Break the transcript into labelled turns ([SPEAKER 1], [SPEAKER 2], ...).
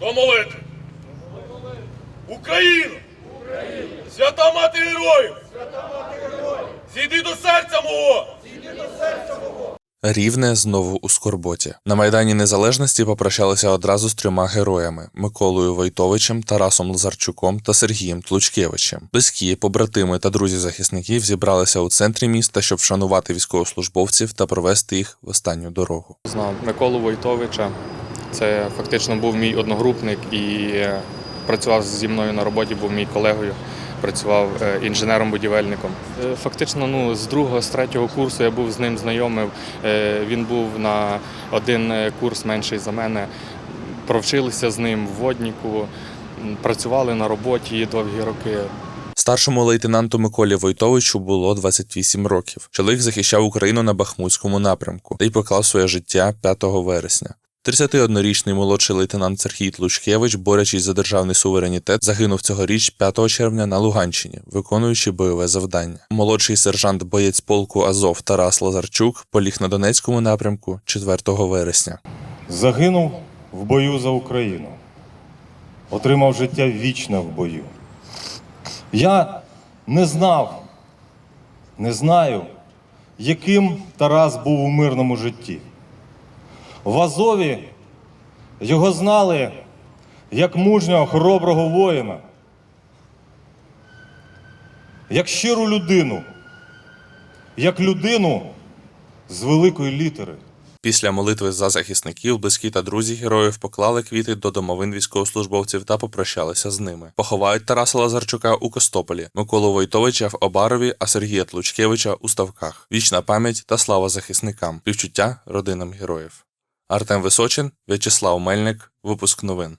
[SPEAKER 1] До молитви. Україна! Свята мати героїв! Зійди до серця мого!
[SPEAKER 2] Рівне знову у скорботі. На Майдані Незалежності попрощалися одразу з трьома героями: Миколою Войтовичем, Тарасом Лазарчуком та Сергієм Тлучкевичем. Близькі, побратими та друзі захисників зібралися у центрі міста, щоб вшанувати військовослужбовців та провести їх в останню дорогу.
[SPEAKER 3] Знав Миколу Войтовича. Це фактично був мій одногрупник і е, працював зі мною на роботі, був мій колегою, працював е, інженером-будівельником. Е, Фактично, ну, з другого, з третього курсу я був з ним знайомий. Він був на один курс менший за мене. Провчилися з ним в водніку, працювали на роботі довгі роки.
[SPEAKER 2] Старшому лейтенанту Миколі Войтовичу було 28 років. Чоловік захищав Україну на Бахмутському напрямку та й поклав своє життя 5 вересня. 31-річний молодший лейтенант Сергій Тлучкевич, борючись за державний суверенітет, загинув цьогоріч 5 червня на Луганщині, виконуючи бойове завдання. Молодший сержант боєць полку Азов Тарас Лазарчук поліг на Донецькому напрямку 4 вересня.
[SPEAKER 4] Загинув в бою за Україну, отримав життя вічне в бою. Я не знав, не знаю, яким Тарас був у мирному житті. В Азові його знали як мужнього, хороброго воїна, як щиру людину, як людину з великої літери.
[SPEAKER 2] Після молитви за захисників, близькі та друзі героїв поклали квіти до домовин військовослужбовців та попрощалися з ними. Поховають Тараса Лазарчука у Костополі, Миколу Войтовича в Обарові, а Сергія Тлучкевича у Ставках. Вічна пам'ять та слава захисникам, співчуття родинам героїв. Артем Височин, В'ячеслав Мельник, випуск новин.